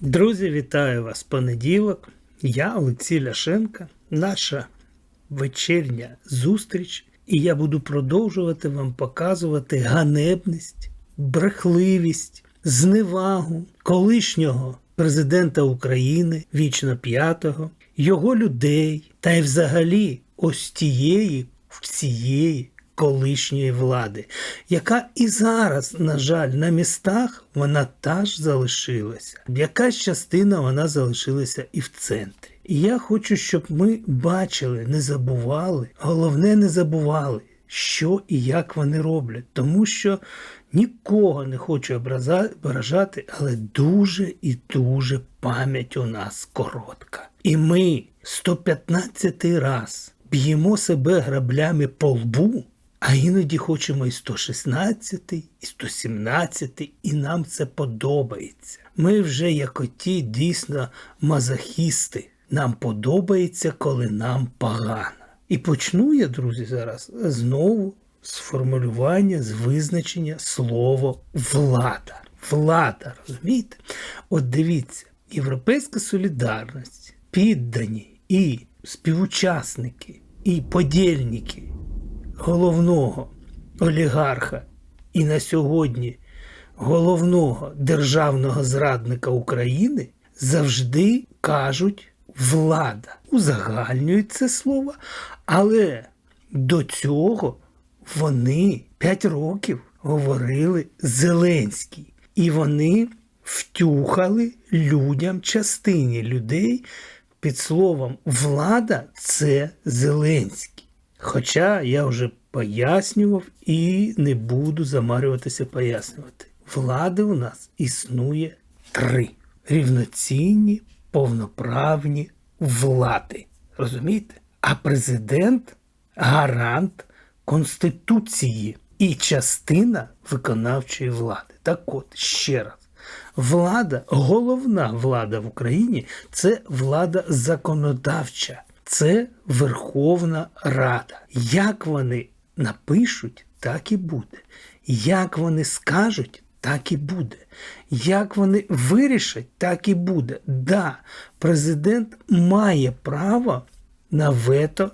Друзі, вітаю вас понеділок. Я Олексій Ляшенко, наша вечірня зустріч, і я буду продовжувати вам показувати ганебність, брехливість, зневагу колишнього президента України, вічно п'ятого, його людей та й взагалі ось тієї всієї колишньої влади, яка і зараз, на жаль, на містах вона та ж залишилася. Якась частина вона залишилася і в центрі. І я хочу, щоб ми бачили, не забували, головне, не забували, що і як вони роблять, тому що нікого не хочу ображати, але дуже і дуже пам'ять у нас коротка. І ми 115 раз б'ємо себе граблями по лбу, а іноді хочемо і 116, і 117, і нам це подобається. Ми вже як оті дійсно мазохісти. Нам подобається, коли нам погано. І почну я, друзі, зараз знову з формулювання, з визначення слово влада. Влада, розумієте? От дивіться, європейська солідарність, піддані і співучасники, і подільники головного олігарха і на сьогодні головного державного зрадника України завжди кажуть влада. Узагальнюють це слово, але до цього вони 5 років говорили Зеленський. І вони втюхали людям частині людей під словом влада це Зеленський. Хоча я вже пояснював і не буду замарюватися пояснювати. Влади у нас існує три рівноцінні, повноправні влади. Розумієте? А президент гарант Конституції і частина виконавчої влади. Так от, ще раз. Влада, головна влада в Україні це влада законодавча, це Верховна Рада. Як вони напишуть, так і буде. Як вони скажуть, так і буде. Як вони вирішать, так і буде. Да, президент має право на вето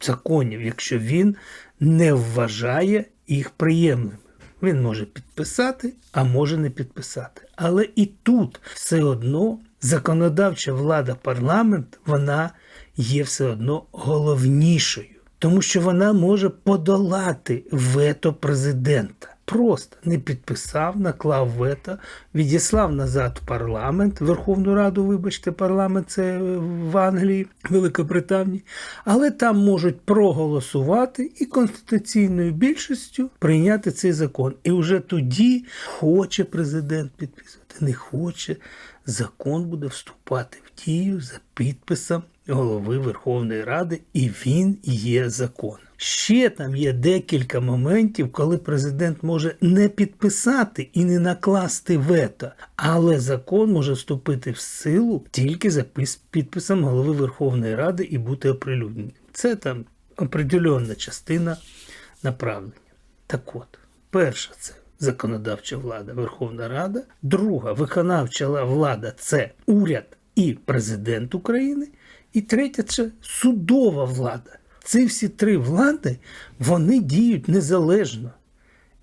законів, якщо він не вважає їх приємними. Він може підписати, а може не підписати. Але і тут все одно законодавча влада парламент, вона є все одно головнішою, тому що вона може подолати вето президента. Просто не підписав, наклав вето, відіслав назад в парламент, Верховну Раду, вибачте, парламент це в Англії, Великобританії, але там можуть проголосувати і конституційною більшістю прийняти цей закон. І вже тоді хоче президент підписувати, не хоче, закон буде вступати в дію за підписом голови Верховної Ради, і він є законом. Ще там є декілька моментів, коли президент може не підписати і не накласти вето, але закон може вступити в силу тільки за пис- підписом голови Верховної Ради і бути оприлюдненим. Це там определенна частина направлення. Так от, перша це законодавча влада Верховна Рада, друга виконавча влада це уряд і президент України, і третя це судова влада. Ці всі три влади вони діють незалежно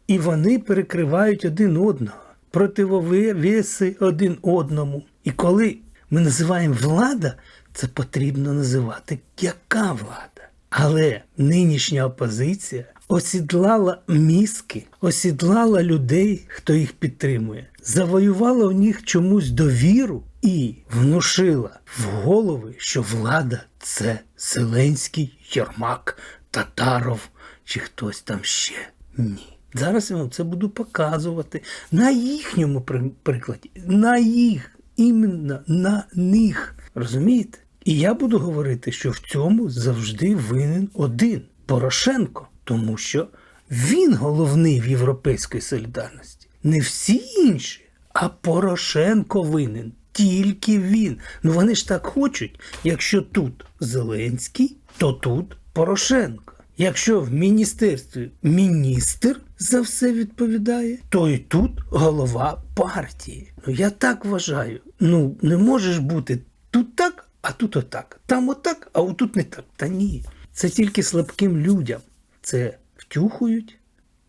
і вони перекривають один одного, противовеси один одному. І коли ми називаємо влада, це потрібно називати яка влада. Але нинішня опозиція осідлала мізки, осідлала людей, хто їх підтримує, завоювала у них чомусь довіру і внушила в голови, що влада це Зеленський, Єрмак, Татаров чи хтось там ще. Ні. Зараз я вам це буду показувати на їхньому при- прикладі, на їх, іменно на них. Розумієте? І я буду говорити, що в цьому завжди винен один Порошенко, тому що він головний в європейській солідарності. Не всі інші, а Порошенко винен. Тільки він. Ну вони ж так хочуть. Якщо тут Зеленський, то тут Порошенко. Якщо в міністерстві міністр, за все відповідає, то і тут голова партії. Ну я так вважаю. Ну не можеш бути тут так, а тут отак. Там отак, а отут не так. Та ні. Це тільки слабким людям. Це втюхують,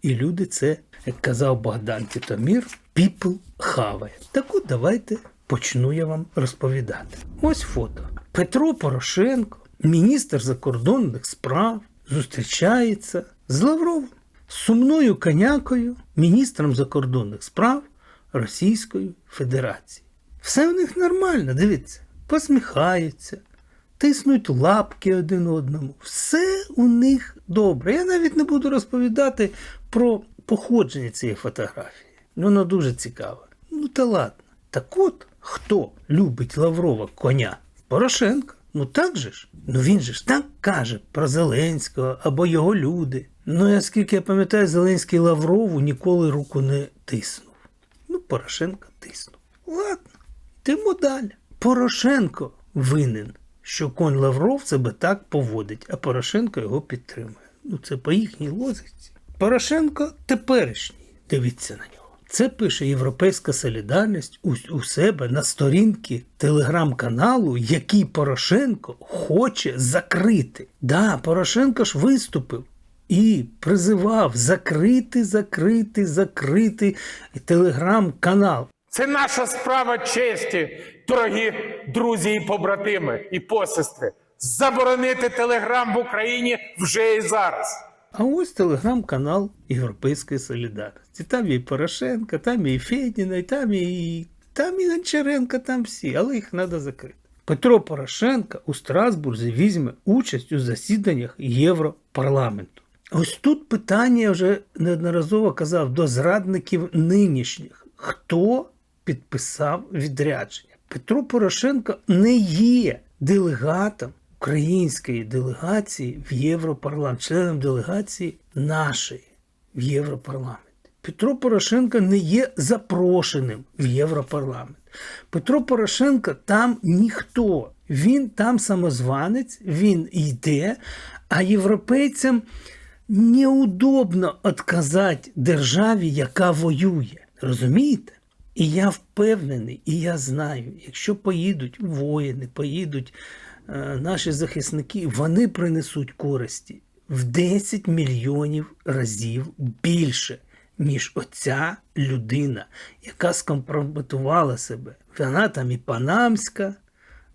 і люди це, як казав Богдан Титомір, people хаває. Так от давайте почну я вам розповідати. Ось фото. Петро Порошенко, міністр закордонних справ, зустрічається з Лавровим, сумною конякою, міністром закордонних справ Російської Федерації. Все в них нормально, дивіться, посміхаються, тиснуть лапки один одному. Все у них добре. Я навіть не буду розповідати про походження цієї фотографії. Воно дуже цікаве. Ну та ладно. Так от, хто любить Лаврова коня? Порошенко. Ну так же ж? Ну він же ж так каже про Зеленського або його люди. Ну, я я пам'ятаю, Зеленський Лаврову ніколи руку не тиснув. Ну, Порошенко тиснув. Ладно, йдемо далі. Порошенко винен, що конь Лавров себе так поводить, а Порошенко його підтримує. Ну, це по їхній лозиці. Порошенко теперішній. Дивіться на нього. Це пише Європейська солідарність у, у себе на сторінці телеграм-каналу, який Порошенко хоче закрити. Да, Порошенко ж виступив і призивав закрити, закрити, закрити телеграм-канал. Це наша справа честі, дорогі друзі і побратими і посестри. Заборонити телеграм в Україні вже і зараз. А ось телеграм-канал Європейської солідарності. Там і Порошенко, там і Федіна, там і там і Гончаренко, там всі, але їх треба закрити. Петро Порошенко у Страсбурзі візьме участь у засіданнях Європарламенту. Ось тут питання я вже неодноразово казав до зрадників нинішніх. Хто підписав відрядження? Петро Порошенко не є делегатом української делегації в Європарламент, членом делегації нашої в Європарламент. Петро Порошенко не є запрошеним в Європарламент. Петро Порошенко там ніхто. Він там самозванець, він йде, а європейцям неудобно відказати державі, яка воює. Розумієте? І я впевнений, і я знаю, якщо поїдуть воїни, поїдуть наші захисники, вони принесуть користі в 10 мільйонів разів більше, ніж оця людина, яка скомпрометувала себе. Вона там і Панамська,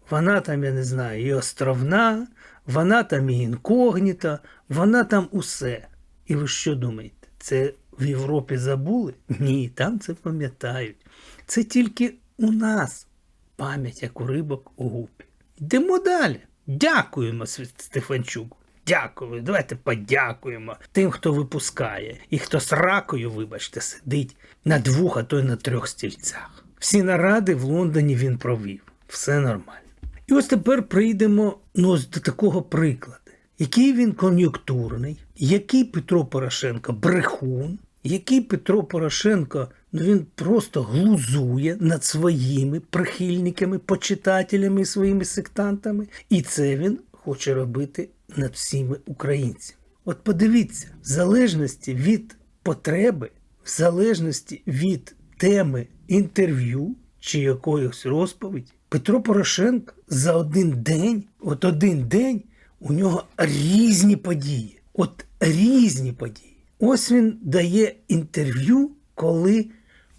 вона там, я не знаю, і островна, вона там і інкогніта, вона там усе. І ви що думаєте? Це в Європі забули? Ні, там це пам'ятають. Це тільки у нас пам'ять, як у рибок у гупі. Йдемо далі. Дякуємо, Стефанчук. Дякую. Давайте подякуємо тим, хто випускає, і хто з ракою, вибачте, сидить на двох, а то й на трьох стільцях. Всі наради в Лондоні він провів. Все нормально. І ось тепер прийдемо ну, до такого прикладу. Який він кон'юнктурний, який Петро Порошенко брехун, який Петро Порошенко ну він просто глузує над своїми прихильниками, почитателями своїми сектантами. І це він хоче робити над всіми українцями. От подивіться, в залежності від потреби, в залежності від теми інтерв'ю чи якоїсь розповіді, Петро Порошенко за один день, от один день, у нього різні події. От різні події. Ось він дає інтерв'ю, коли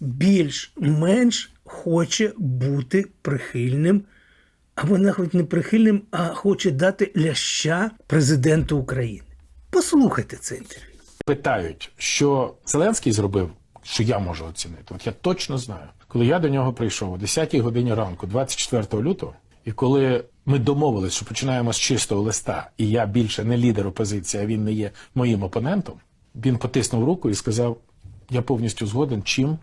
більш-менш хоче бути прихильним, або навіть не прихильним, а хоче дати ляща президенту України. Послухайте це інтерв'ю. питають, що Зеленський зробив, що я можу оцінити. От я точно знаю, коли я до нього прийшов о 10-й годині ранку, 24 лютого, і коли ми домовились, що починаємо з чистого листа, і я більше не лідер опозиції, а він не є моїм опонентом, він потиснув руку і сказав: Я повністю згоден, чим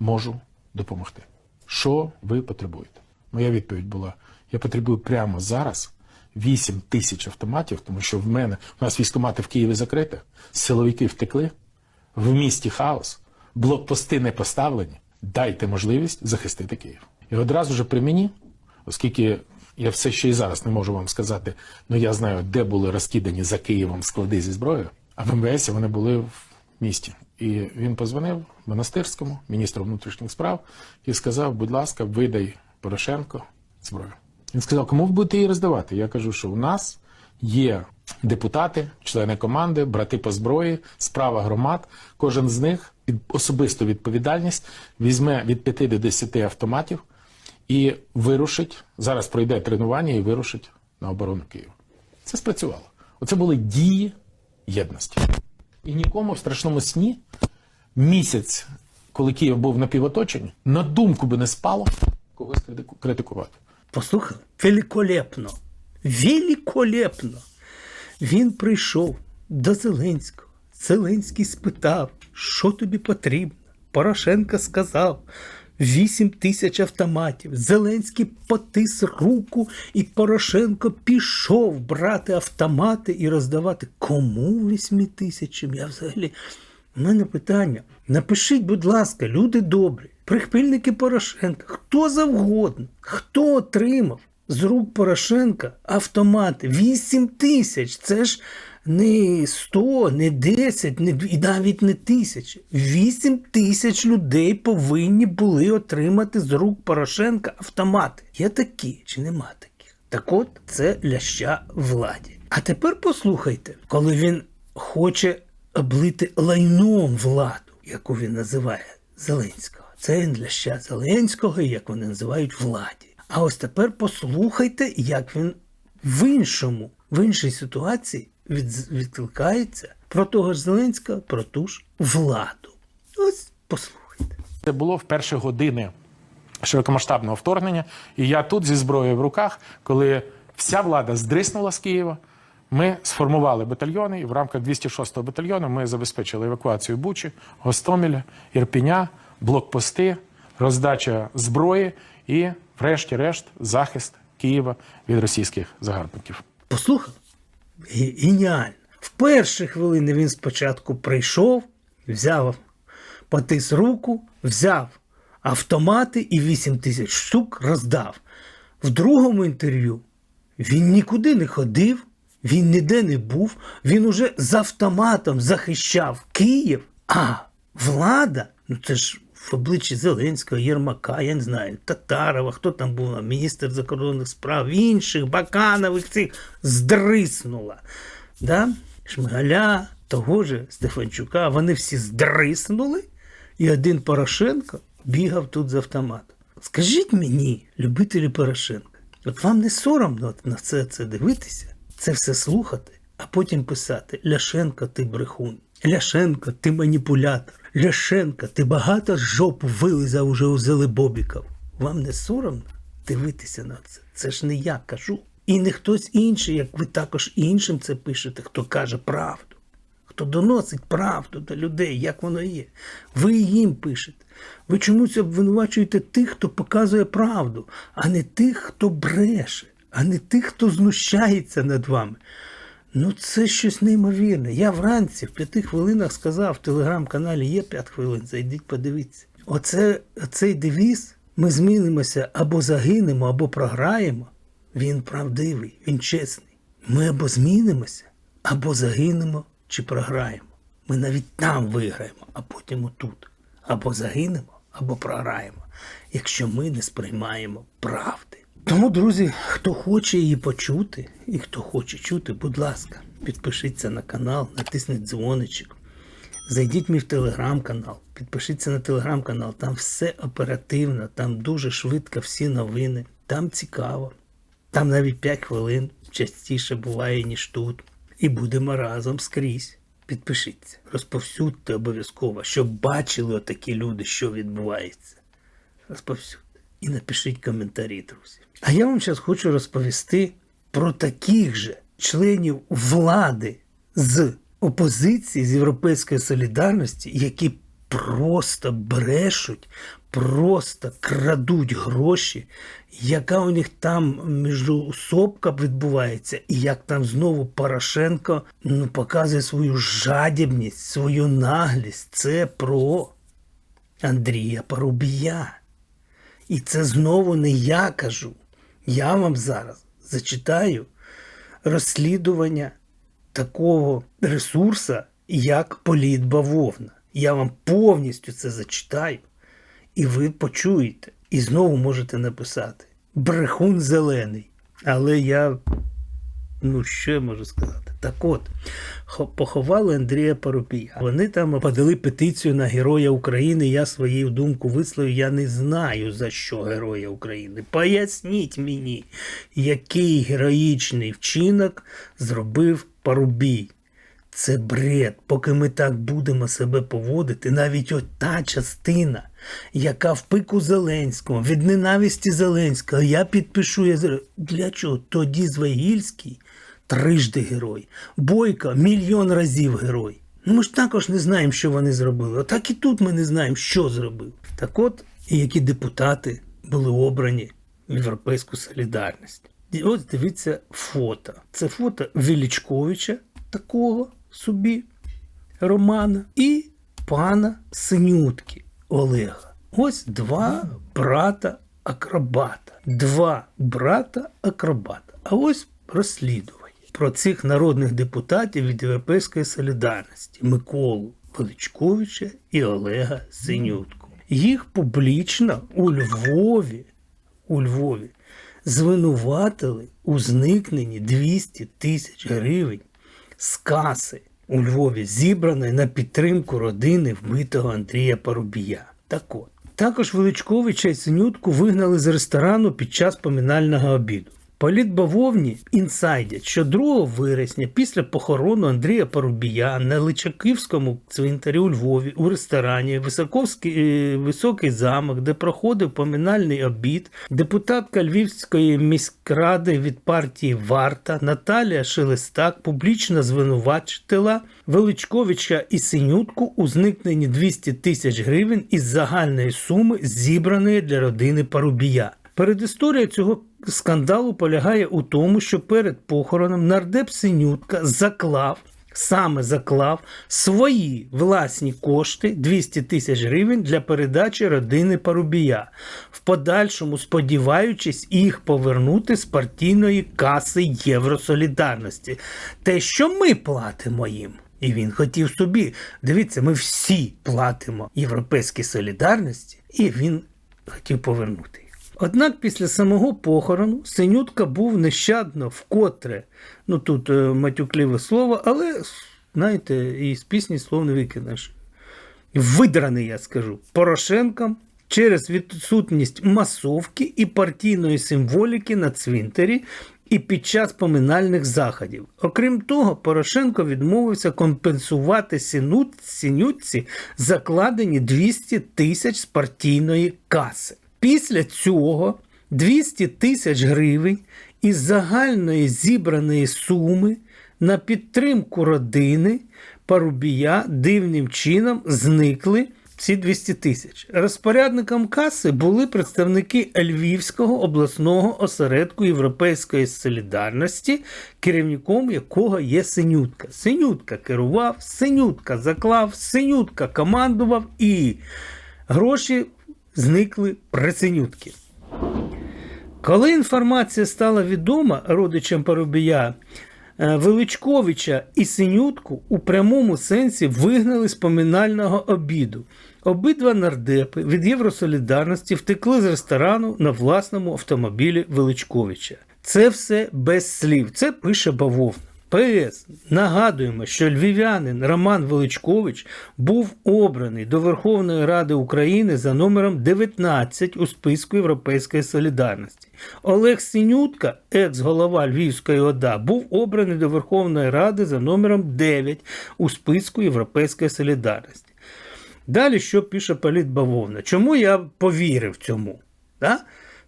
можу допомогти. Що ви потребуєте? Моя відповідь була: я потребую прямо зараз 8 тисяч автоматів, тому що в мене у нас військомати в Києві закриті, силовики втекли, в місті хаос, блокпости не поставлені. Дайте можливість захистити Київ. І одразу же при мені, оскільки я все ще і зараз не можу вам сказати, ну я знаю, де були розкидані за Києвом склади зі зброєю, а в МВС вони були в місті. І він позвонив монастирському міністру внутрішніх справ і сказав: будь ласка, видай Порошенко зброю. Він сказав, кому ви будете її роздавати? Я кажу, що у нас є депутати, члени команди, брати по зброї, справа громад. Кожен з них під особисту відповідальність візьме від 5 до 10 автоматів і вирушить. Зараз пройде тренування і вирушить на оборону Києва. Це спрацювало. Оце були дії єдності. І нікому в страшному сні місяць, коли Київ був на півоточенні, на думку би не спало когось критику- критикувати. Послухай, Великолепно. Великолепно. Він прийшов до Зеленського. Зеленський спитав, що тобі потрібно. Порошенко сказав. Вісім тисяч автоматів. Зеленський потис руку, і Порошенко пішов брати автомати і роздавати. Кому вісьми тисячам? Я взагалі. У мене питання. Напишіть, будь ласка, люди добрі, прихильники Порошенка, хто завгодно, хто отримав з рук Порошенка автомати? 8 тисяч. Це ж не 100, не 10, не, і навіть не тисячі. 8 тисяч людей повинні були отримати з рук Порошенка автомати. Є такі чи нема таких? Так от це ляща владі. А тепер послухайте, коли він хоче облити лайном владу, яку він називає Зеленського. Це він для ща Зеленського, як вони називають владі. А ось тепер послухайте, як він в іншому, в іншій ситуації від, відкликається про того ж Зеленського, про ту ж владу. Ось послухайте. Це було в перші години широкомасштабного вторгнення. І я тут зі зброєю в руках, коли вся влада здриснула з Києва. Ми сформували батальйони, і в рамках 206-го батальйону ми забезпечили евакуацію Бучі, Гостомеля, Ірпіня, блокпости, роздача зброї і, врешті-решт, захист Києва від російських загарбників. Послухав? Ге- Геніально. В перші хвилини він спочатку прийшов, взяв, потис руку, взяв автомати і 8 тисяч штук роздав. В другому інтерв'ю він нікуди не ходив, він ніде не був, він уже з автоматом захищав Київ, а влада, ну це ж в обличчі Зеленського, Єрмака, я не знаю, Татарова, хто там був, міністр закордонних справ, інших, Баканових цих здриснула. Да? Шмигаля, того же Стефанчука, вони всі здриснули, і один Порошенко бігав тут з автоматом. Скажіть мені, любителі Порошенка, от вам не соромно на це, це дивитися, це все слухати, а потім писати Ляшенко, ти брехун. Ляшенко, ти маніпулятор. Ляшенко, ти багато жоп вилизав уже у Зелебобіков. Вам не соромно дивитися на це? Це ж не я кажу. І не хтось інший, як ви також іншим це пишете, хто каже правду, хто доносить правду до людей, як воно є. Ви їм пишете. Ви чомусь обвинувачуєте тих, хто показує правду, а не тих, хто бреше, а не тих, хто знущається над вами. Ну, це щось неймовірне. Я вранці в п'яти хвилинах сказав в телеграм-каналі є 5 хвилин, зайдіть, подивіться. Оце, оцей девіз ми змінимося або загинемо, або програємо. Він правдивий, він чесний. Ми або змінимося, або загинемо чи програємо. Ми навіть там виграємо, а потім отут. Або загинемо, або програємо, якщо ми не сприймаємо правди. Тому, друзі, хто хоче її почути і хто хоче чути, будь ласка, підпишіться на канал, натисніть дзвоничок. Зайдіть в мій в телеграм-канал, підпишіться на телеграм-канал, там все оперативно, там дуже швидко всі новини, там цікаво. Там навіть 5 хвилин частіше буває, ніж тут. І будемо разом скрізь. Підпишіться, розповсюдьте обов'язково, щоб бачили отакі люди, що відбувається. Розповсюдьте. І напишіть коментарі, друзі. А я вам зараз хочу розповісти про таких же членів влади з опозиції, з Європейської солідарності, які просто брешуть, просто крадуть гроші, яка у них там міжусобка відбувається, і як там знову Порошенко ну, показує свою жадібність, свою наглість. Це про Андрія Парубія. І це знову не я кажу. Я вам зараз зачитаю розслідування такого ресурсу, як Політ Бавовна. Я вам повністю це зачитаю, і ви почуєте, і знову можете написати Брехун зелений. Але я, ну що я можу сказати? Так от, поховали Андрія Парубія. Вони там подали петицію на Героя України. Я свою думку висловив. Я не знаю за що Героя України. Поясніть мені, який героїчний вчинок зробив Парубій. Це бред. Поки ми так будемо себе поводити, навіть от та частина, яка в пику Зеленського, від ненависті Зеленського, я підпишу. Я... Для чого? Тоді Звегільський трижди герой. Бойко мільйон разів герой. Ну ми ж також не знаємо, що вони зробили. Отак і тут ми не знаємо, що зробив. Так от, і які депутати були обрані в Європейську солідарність. І ось дивіться фото. Це фото Величковича, такого собі Романа, і пана Синютки Олега. Ось два брата акробата. Два брата акробата. А ось розслідування про цих народних депутатів від Європейської солідарності Миколу Величковича і Олега Синютку. Їх публічно у Львові у Львові звинуватили у зникненні 200 тисяч гривень з каси у Львові, зібраної на підтримку родини вбитого Андрія Парубія. Так от. Також Величковича і Синютку вигнали з ресторану під час поминального обіду. Політбавовні інсайдять, що 2 вересня після похорону Андрія Парубія на Личаківському цвинтарі у Львові у ресторані Високовський, е, Високий замок, де проходив поминальний обід, депутатка Львівської міськради від партії Варта Наталія Шелестак публічно звинувачила Величковича і Синютку у зникненні 200 тисяч гривень із загальної суми, зібраної для родини Парубія. Передісторія цього скандалу полягає у тому, що перед похороном нардеп Синютка заклав, саме заклав свої власні кошти 200 тисяч гривень для передачі родини Парубія, в подальшому сподіваючись їх повернути з партійної каси Євросолідарності. Те, що ми платимо їм. І він хотів собі. Дивіться, ми всі платимо європейській солідарності, і він хотів повернути. Однак після самого похорону Синютка був нещадно вкотре, ну тут е, матюкливе слово, але знаєте, і з пісні слов не викинеш. Видраний, я скажу, Порошенком через відсутність масовки і партійної символіки на цвинтарі і під час поминальних заходів. Окрім того, Порошенко відмовився компенсувати Синютці закладені 200 тисяч з партійної каси. Після цього 200 тисяч гривень із загальної зібраної суми на підтримку родини Парубія дивним чином зникли ці 200 тисяч. Розпорядником каси були представники Львівського обласного осередку Європейської солідарності, керівником якого є Синютка. Синютка керував, Синютка заклав, Синютка командував і гроші зникли при Синютки. Коли інформація стала відома родичам Парубія, е, Величковича і Синютку у прямому сенсі вигнали з поминального обіду. Обидва нардепи від Євросолідарності втекли з ресторану на власному автомобілі Величковича. Це все без слів. Це пише бавовна. ПС. Нагадуємо, що львів'янин Роман Величкович був обраний до Верховної Ради України за номером 19 у списку Європейської солідарності. Олег Синютка, екс-голова Львівської ОДА, був обраний до Верховної Ради за номером 9 у списку Європейської солідарності. Далі що пише Політ Бавовна? Чому я повірив цьому? Да?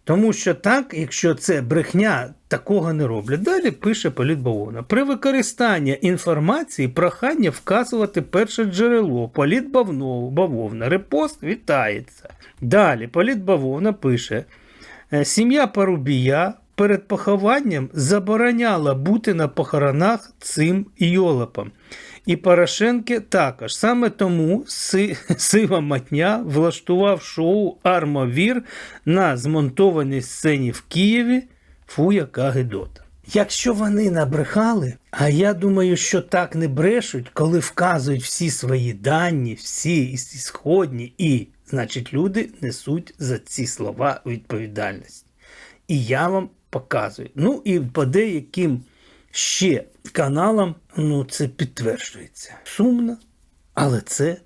Тому що так, якщо це брехня, такого не роблять. Далі пише Політ Бавовна. При використанні інформації прохання вказувати перше джерело. Політ Бавно- Бавовна. Репост вітається. Далі Політ Бавовна пише: «Е, сім'я Парубія перед похованням забороняла бути на похоронах цим йолопам. І Порошенки також. Саме тому Си- Сива Матня влаштував шоу Армовір на змонтованій сцені в Києві. Фу, яка гидота. Якщо вони набрехали, а я думаю, що так не брешуть, коли вказують всі свої дані, всі ісходні, і, значить, люди несуть за ці слова відповідальність. І я вам показую. Ну і по деяким ще каналам ну, це підтверджується. Сумно, але це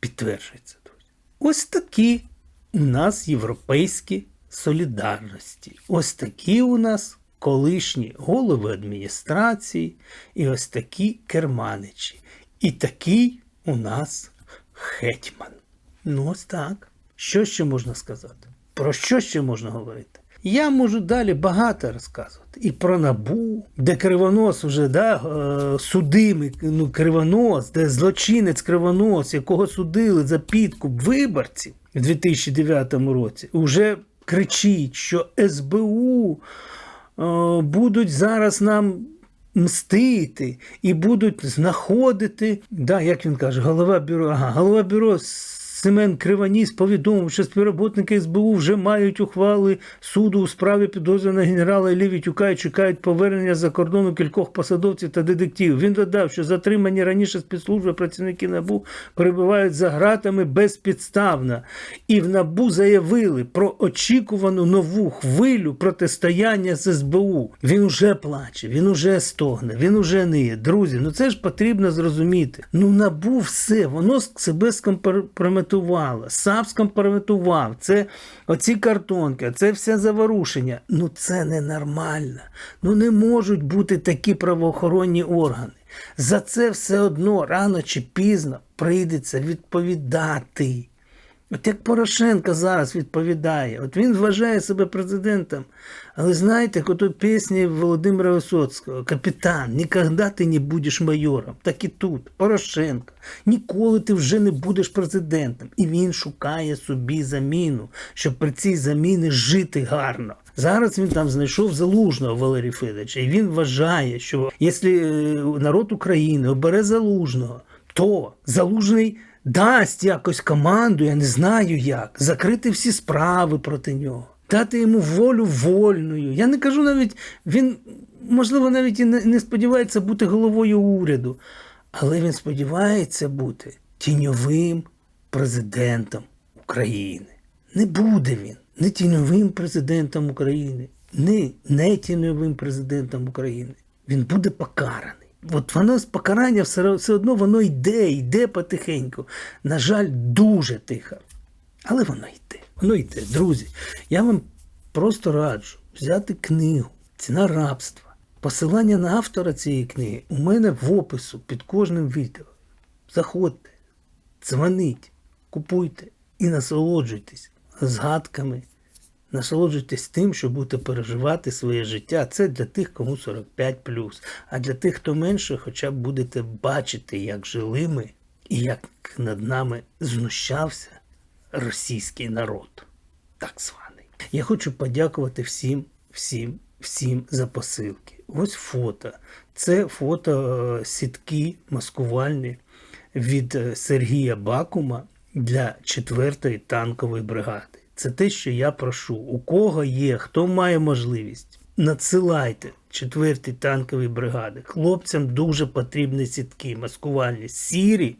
підтверджується, друзі. Ось такі у нас європейські солідарності. Ось такі у нас колишні голови адміністрації, і ось такі керманичі. І такий у нас гетьман. Ну, ось так. Що ще можна сказати? Про що ще можна говорити? Я можу далі багато розказувати. І про набу, де кривонос вже да, е, судимий ну, кривонос, де злочинець кривонос, якого судили за підкуп виборців в 2009 році, вже кричить, що СБУ е, будуть зараз нам мстити і будуть знаходити. Да, як він каже, голова бюро, ага, голова бюро Семен Криваніс повідомив, що співробітники СБУ вже мають ухвали суду у справі підозрюваного генерала Іллі Вітюка і чекають повернення за кордону кількох посадовців та детективів. Він додав, що затримані раніше спецслужби працівники НАБУ перебувають за ґратами безпідставно. І в НАБУ заявили про очікувану нову хвилю протистояння з СБУ. Він уже плаче, він уже стогне, він уже ниє. Друзі, ну це ж потрібно зрозуміти. Ну НАБУ все, воно себе скомпрометувало, САП скомпрометував. Це оці картонки, це все заворушення. Ну це ненормально. Ну не можуть бути такі правоохоронні органи. За це все одно рано чи пізно прийдеться відповідати. От як Порошенко зараз відповідає, от він вважає себе президентом. Але знаєте, як ото пісні Володимира Висоцького, капітан, ніколи ти не будеш майором. Так і тут, Порошенко, ніколи ти вже не будеш президентом. І він шукає собі заміну, щоб при цій заміні жити гарно. Зараз він там знайшов залужного Валерія Федоровича, і він вважає, що якщо е, народ України обере залужного, то залужний дасть якось команду, я не знаю як, закрити всі справи проти нього, дати йому волю вольною. Я не кажу навіть, він, можливо, навіть і не сподівається бути головою уряду, але він сподівається бути тіньовим президентом України. Не буде він не тіньовим президентом України, не, не тіньовим президентом України. Він буде покараний. От воно з покарання все одно воно йде, йде потихеньку. На жаль, дуже тихо. Але воно йде. Йде. Друзі, я вам просто раджу взяти книгу Ціна рабства. Посилання на автора цієї книги у мене в опису під кожним відео. Заходьте, дзвоніть, купуйте і насолоджуйтесь згадками. Насолоджуйтесь тим, що будете переживати своє життя. Це для тих, кому 45 А для тих, хто менше, хоча б будете бачити, як жили ми і як над нами знущався російський народ, так званий. Я хочу подякувати всім, всім, всім за посилки. Ось фото. Це фото е, сітки маскувальні від е, Сергія Бакума для 4-ї танкової бригади. Це те, що я прошу. У кого є, хто має можливість, надсилайте 4-й танковій бригади. Хлопцям дуже потрібні сітки, маскувальні, сірі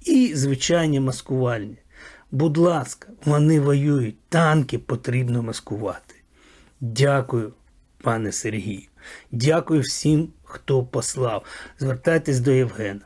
і звичайні маскувальні. Будь ласка, вони воюють, танки потрібно маскувати. Дякую, пане Сергію. Дякую всім, хто послав. Звертайтесь до Євгена.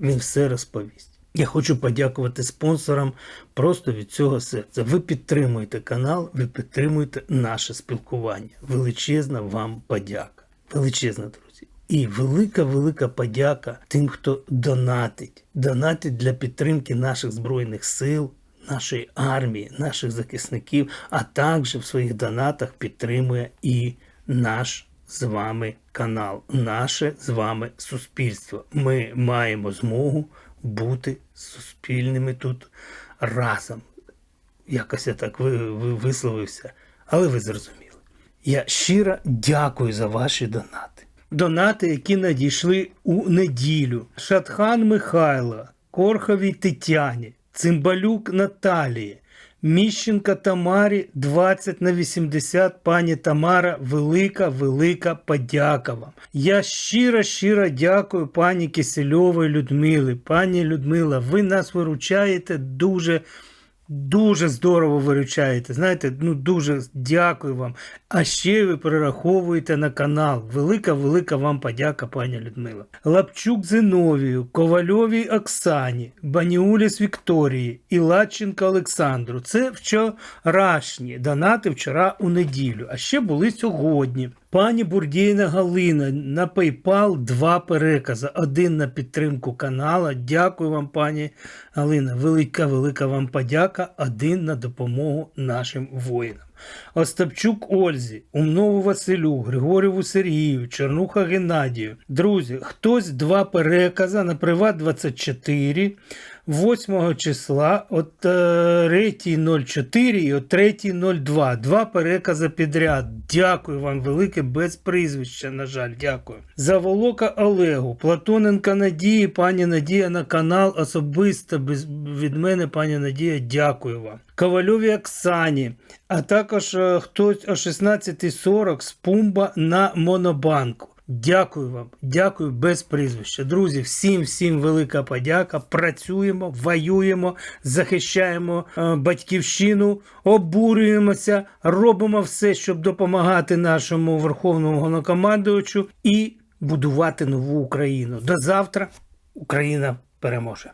Він все розповість. Я хочу подякувати спонсорам просто від цього серця. Ви підтримуєте канал, ви підтримуєте наше спілкування. Величезна вам подяка. Величезна, друзі. І велика-велика подяка тим, хто донатить. Донатить для підтримки наших Збройних сил, нашої армії, наших захисників, а також в своїх донатах підтримує і наш з вами канал, наше з вами суспільство. Ми маємо змогу бути суспільними тут разом. Якось я так ви, ви висловився, але ви зрозуміли. Я щиро дякую за ваші донати. Донати, які надійшли у неділю. Шатхан Михайло, Корховій Тетяні, Цимбалюк Наталії, Міщенка Тамарі 20 на 80. Пані Тамара, велика, велика подяка вам. Я щиро, щиро дякую пані Кисельовій Людмили. Пані Людмила, ви нас виручаєте дуже. Дуже здорово виручаєте. Знаєте, ну дуже дякую вам. А ще ви перераховуєте на канал. Велика, велика вам подяка, пані Людмила. Лапчук Зиновію, Ковальовій Оксані, Баніуліс Вікторії і Ладченка Олександру. Це вчорашні донати вчора у неділю, а ще були сьогодні. Пані Бурдійна Галина на PayPal два перекази. Один на підтримку канала. Дякую вам, пані Галина. Велика, велика вам подяка. Один на допомогу нашим воїнам. Остапчук Ользі, Умнову Василю, Григорєву Сергію, Чернуха Геннадію. Друзі, хтось два переказа на Приват 24 8 числа е, 3.04 і от 3.02. Два перекази підряд. Дякую вам велике, без прізвища, на жаль, дякую. Заволока Олегу, Платоненка Надії, пані Надія на канал особисто без, від мене, пані Надія, дякую вам. Ковальові Оксані, а також е, хтось о 16.40 з Пумба на Монобанку. Дякую вам, дякую без прізвища. Друзі, всім, всім велика подяка. Працюємо, воюємо, захищаємо е, батьківщину, обурюємося, робимо все, щоб допомагати нашому верховному головнокомандувачу і будувати нову Україну. До завтра Україна переможе.